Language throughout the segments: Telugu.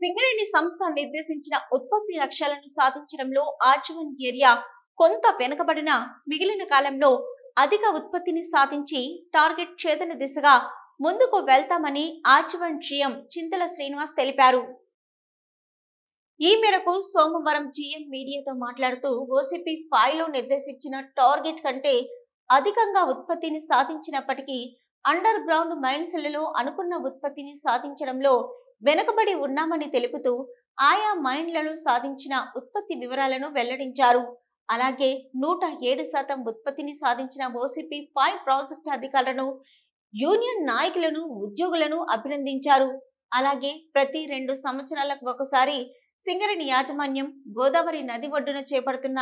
సింగరేణి సంస్థ నిర్దేశించిన ఉత్పత్తి లక్ష్యాలను సాధించడంలో ఆర్జీవన్ ఏరియా కొంత వెనుకబడిన మిగిలిన కాలంలో అధిక ఉత్పత్తిని సాధించి టార్గెట్ ఛేదన దిశగా ముందుకు వెళ్తామని ఆర్జీవన్ జీఎం చింతల శ్రీనివాస్ తెలిపారు. ఈ మేరకు సోమవారం జీఎం మీడియాతో మాట్లాడుతూ ఓసిపి ఫైవ్లో నిర్దేశించిన టార్గెట్ కంటే అధికంగా ఉత్పత్తిని సాధించినప్పటికీ అండర్ గ్రౌండ్ మైన్స్లలో అనుకున్న ఉత్పత్తిని సాధించడంలో వెనుకబడి ఉన్నామని తెలుపుతూ ఆయా మైండ్లను సాధించిన ఉత్పత్తి వివరాలను వెల్లడించారు. అలాగే నూట ఏడు శాతం ఉత్పత్తిని సాధించిన ఓసిపి ఫైవ్ ప్రాజెక్ట్ అధికారులను యూనియన్ నాయకులను ఉద్యోగులను అభినందించారు. అలాగే ప్రతి రెండు సంవత్సరాలకు ఒకసారి సింగరేణి యాజమాన్యం గోదావరి నది ఒడ్డున చేపడుతున్న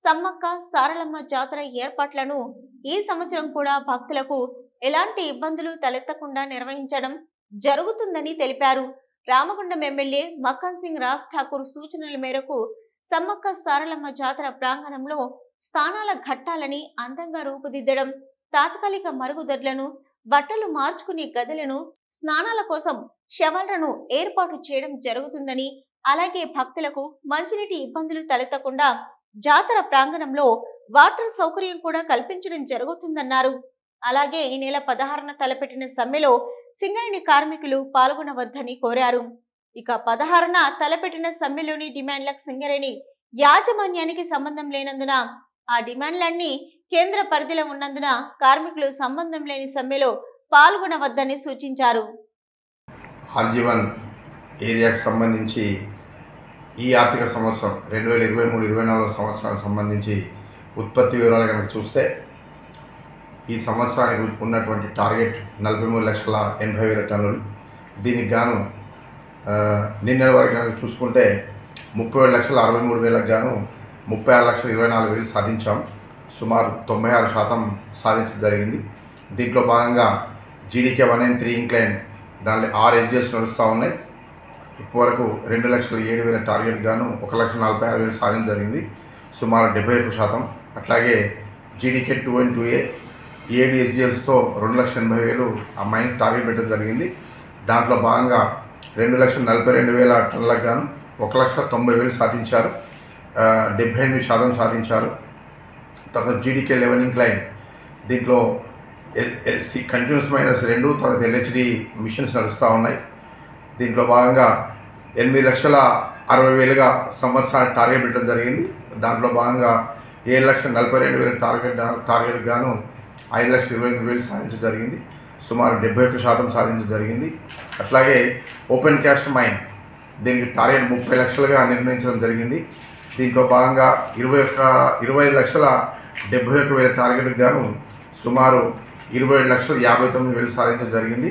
సమ్మక్క సారలమ్మ జాతర ఏర్పాట్లను ఈ సంవత్సరం కూడా భక్తులకు ఎలాంటి ఇబ్బందులు తలెత్తకుండా నిర్వహించడం జరుగుతుందని తెలిపారు. రామగుండం ఎమ్మెల్యే మక్కన్ సింగ్ రాజ్ ఠాకూర్ సూచనల మేరకు సమ్మక్క సారలమ్మ జాతర ప్రాంగణంలో స్థానాల ఘట్టాలని అందంగా రూపుదిద్దడం తాత్కాలిక మరుగుదొడ్లను బట్టలు మార్చుకునే గదులను స్నానాల కోసం షవల్లను ఏర్పాటు చేయడం జరుగుతుందని అలాగే భక్తులకు మంచినీటి ఇబ్బందులు తలెత్తకుండా జాతర ప్రాంగణంలో వాటర్ సౌకర్యం కూడా కల్పించడం జరుగుతుందన్నారు. అలాగే ఈ నెల పదహారున తలపెట్టిన సమ్మెలో సింగరేణి కార్మికులు పాల్గొనవద్దని కోరారు. ఇక పదహారున తలపెట్టిన సమ్మెలోని డిమాండ్లకు సింగరేణి యాజమాన్యానికి సంబంధం లేనందున ఆ డిమాండ్లన్నీ కేంద్ర పరిధిలో ఉన్నందున కార్మికులు సంబంధం లేని సమ్మెలో పాల్గొనవద్దని సూచించారు. ఆర్జీవన్ ఏరియాకు సంబంధించి ఈ ఆర్థిక సంవత్సరం రెండు వేల ఇరవై మూడు ఇరవై నాలుగు సంవత్సరాలకు సంబంధించి ఉత్పత్తి వివరాలు కనుక చూస్తే ఈ సంవత్సరానికి ఉన్నటువంటి టార్గెట్ నలభై మూడు లక్షల ఎనభై వేల టన్నులు. దీనికి గాను నిన్న నిన్నటి వరకు కనుక చూసుకుంటే ముప్పై ఏడు లక్షల అరవై మూడు వేలకు గాను ముప్పై ఆరు లక్షల ఇరవై నాలుగు వేలు సాధించాం. సుమారు తొంభై ఆరు శాతం సాధించడం జరిగింది. దీంట్లో భాగంగా GDK one and three incline దానిలో ఆరు ఎడ్జెస్ నడుస్తూ ఉన్నాయి. ఇప్పటివరకు రెండు లక్షల ఏడు వేల టార్గెట్ గాను ఒక లక్ష నలభై ఆరు వేలు సాధించడం జరిగింది. సుమారు డెబ్బై ఒక్క శాతం. అట్లాగే GDK two and two A ఏడు ఎస్జిఎల్స్తో రెండు లక్షల ఎనభై వేలు ఆ టార్గెట్ పెట్టడం జరిగింది. దాంట్లో భాగంగా రెండు లక్షల నలభై రెండు వేల టన్నులకు గాను ఒక లక్ష తొంభై వేలు సాధించారు. డెబ్బై ఎనిమిది శాతం సాధించారు. తర్వాత జీడీకే లెవెన్ ఇంక్లైన్. దీంట్లో ఎల్సి కంటిన్యూస్ మైనస్ రెండు తర్వాత ఎల్హెచ్డి మిషన్స్ నడుస్తూ ఉన్నాయి. దీంట్లో భాగంగా ఎనిమిది లక్షల అరవై వేలుగా సంవత్సరానికి టార్గెట్ పెట్టడం జరిగింది. దాంట్లో భాగంగా ఏడు లక్షల నలభై రెండు వేల టార్గెట్ టార్గెట్ గాను ఐదు లక్షల ఇరవై ఎనిమిది వేలు సాధించడం జరిగింది. సుమారు డెబ్బై ఒక్క శాతం సాధించడం జరిగింది. అట్లాగే ఓపెన్ క్యాస్ట్ మైన్ దీనికి టార్గెట్ ముప్పై లక్షలుగా నిర్ణయించడం జరిగింది. దీంట్లో భాగంగా ఇరవై ఒక్క ఇరవై ఐదు లక్షల డెబ్బై ఒక్క వేల టార్గెట్కి గాను సుమారు ఇరవై ఏడు లక్షల యాభై తొమ్మిది వేలు సాధించడం జరిగింది.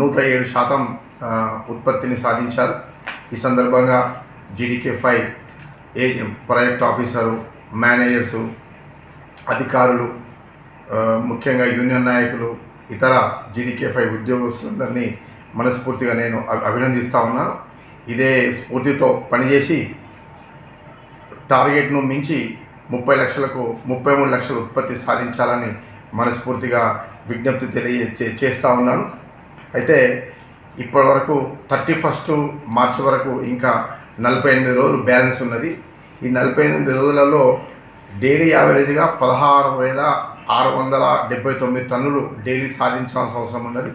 నూట ఏడు శాతం ఉత్పత్తిని సాధించారు. ఈ సందర్భంగా GDK five A project officer managers అధికారులు ముఖ్యంగా యూనియన్ నాయకులు ఇతర జీడీకేఫై ఉద్యోగస్తులందరినీ మనస్ఫూర్తిగా నేను అభి- ఉన్నాను. ఇదే స్ఫూర్తితో పనిచేసి టార్గెట్ను మించి ముప్పై లక్షలకు ముప్పై మూడు లక్షల ఉత్పత్తి సాధించాలని మనస్ఫూర్తిగా విజ్ఞప్తి తెలియ చేస్తూ ఉన్నాను. అయితే ఇప్పటి వరకు థర్టీ ఫస్ట్ మార్చి వరకు ఇంకా నలభై ఎనిమిది రోజులు బ్యాలెన్స్ ఉన్నది. ఈ నలభై ఎనిమిది రోజులలో డైలీ యావరేజ్గా పదహారు వేల ఆరు వందల డెబ్బై తొమ్మిది టన్నులు డైలీ సాధించాల్సిన అవసరం ఉన్నది.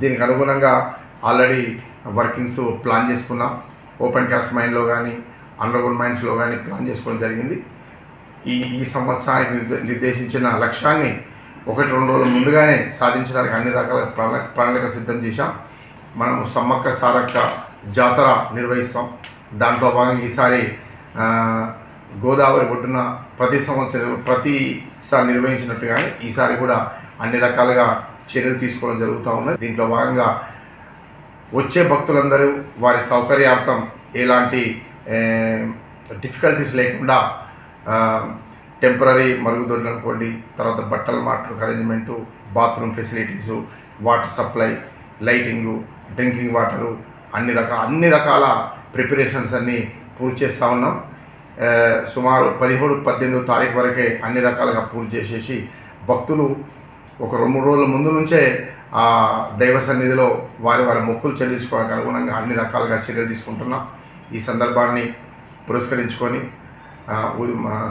దీనికి అనుగుణంగా ఆల్రెడీ వర్కింగ్స్ ప్లాన్ చేసుకున్నాం. ఓపెన్ క్యాస్ట్ మైన్లో కానీ అండర్గ్రౌండ్ మైన్స్లో కానీ ప్లాన్ చేసుకోవడం జరిగింది. ఈ ఈ సంవత్సరానికి నిర్దేశించిన లక్ష్యాన్ని ఒకటి రెండు రోజుల ముందుగానే సాధించడానికి అన్ని రకాల ప్రణా ప్రణాళిక సిద్ధం చేశాం. మనం సమ్మక్క సారక్క జాతర నిర్వహిస్తాం. దాంట్లో భాగంగా ఈసారి గోదావరి ఒడ్డున ప్రతి సంవత్సరం ప్రతిసారి నిర్వహించినట్టుగానే ఈసారి కూడా అన్ని రకాలుగా చర్యలు తీసుకోవడం జరుగుతూ ఉన్నది. దీంట్లో భాగంగా వచ్చే భక్తులందరూ వారి సౌకర్యార్థం ఎలాంటి డిఫికల్టీస్ లేకుండా టెంపరీ మరుగుదొడ్లు అనుకోండి తర్వాత బట్టల మాటలు arrangement bathroom facilities water supply lighting drinking water అన్ని రకాల అన్ని రకాల ప్రిపరేషన్స్ అన్నీ పూర్తి చేస్తూ ఉన్నాం. సుమారు పదిహేడు పద్దెనిమిదో తారీఖు వరకే అన్ని రకాలుగా పూజ చేసేసి భక్తులు ఒక రెండు రోజుల ముందు నుంచే ఆ దైవ సన్నిధిలో వారి వారి మొక్కులు చెల్లించుకోవడానికి అనుగుణంగా అన్ని రకాలుగా చర్యలు తీసుకుంటున్నాం. ఈ సందర్భాన్ని పురస్కరించుకొని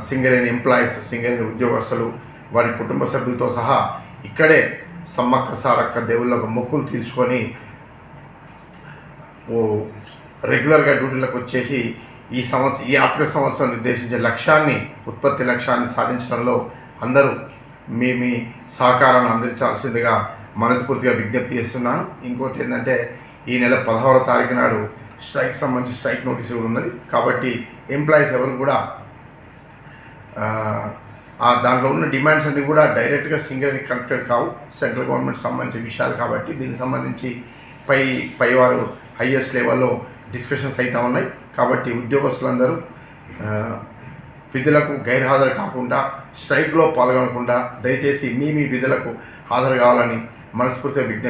సింగరేణి ఎంప్లాయీస్ సింగరేణి ఉద్యోగస్తులు వారి కుటుంబ సభ్యులతో సహా ఇక్కడే సమ్మక్క సారక్క దేవుళ్ళకు మొక్కులు తీర్చుకొని ఓ రెగ్యులర్గా డ్యూటీలకు వచ్చేసి ఈ సంవత్సరం ఈ ఆర్థిక సంవత్సరం నిర్దేశించే లక్ష్యాన్ని ఉత్పత్తి లక్ష్యాన్ని సాధించడంలో అందరూ మీ మీ సహకారాన్ని అందించాల్సిందిగా మనస్ఫూర్తిగా విజ్ఞప్తి చేస్తున్నాను. ఇంకోటి ఏంటంటే ఈ నెల పదహారవ తారీఖు నాడు స్ట్రైక్ సంబంధించి స్ట్రైక్ నోటీస్ కూడా ఉన్నది. కాబట్టి ఎంప్లాయీస్ ఎవరు కూడా ఆ, దాంట్లో ఉన్న డిమాండ్స్ అన్నీ కూడా డైరెక్ట్గా సింగర్ని కనెక్టెడ్ కావు సెంట్రల్ గవర్నమెంట్ సంబంధించిన విషయాలు కాబట్టి దీనికి సంబంధించి పై పైవారు హయ్యెస్ట్ లెవెల్లో డిస్కషన్స్ అయితే ఉన్నాయి. కాబట్టి ఉద్యోగస్తులందరూ విధులకు గైర్హాజరు కాకుండా స్ట్రైక్లో పాల్గొనకుండా దయచేసి మీ మీ విధులకు హాజరు కావాలని మనస్ఫూర్తిగా విజ్ఞప్తి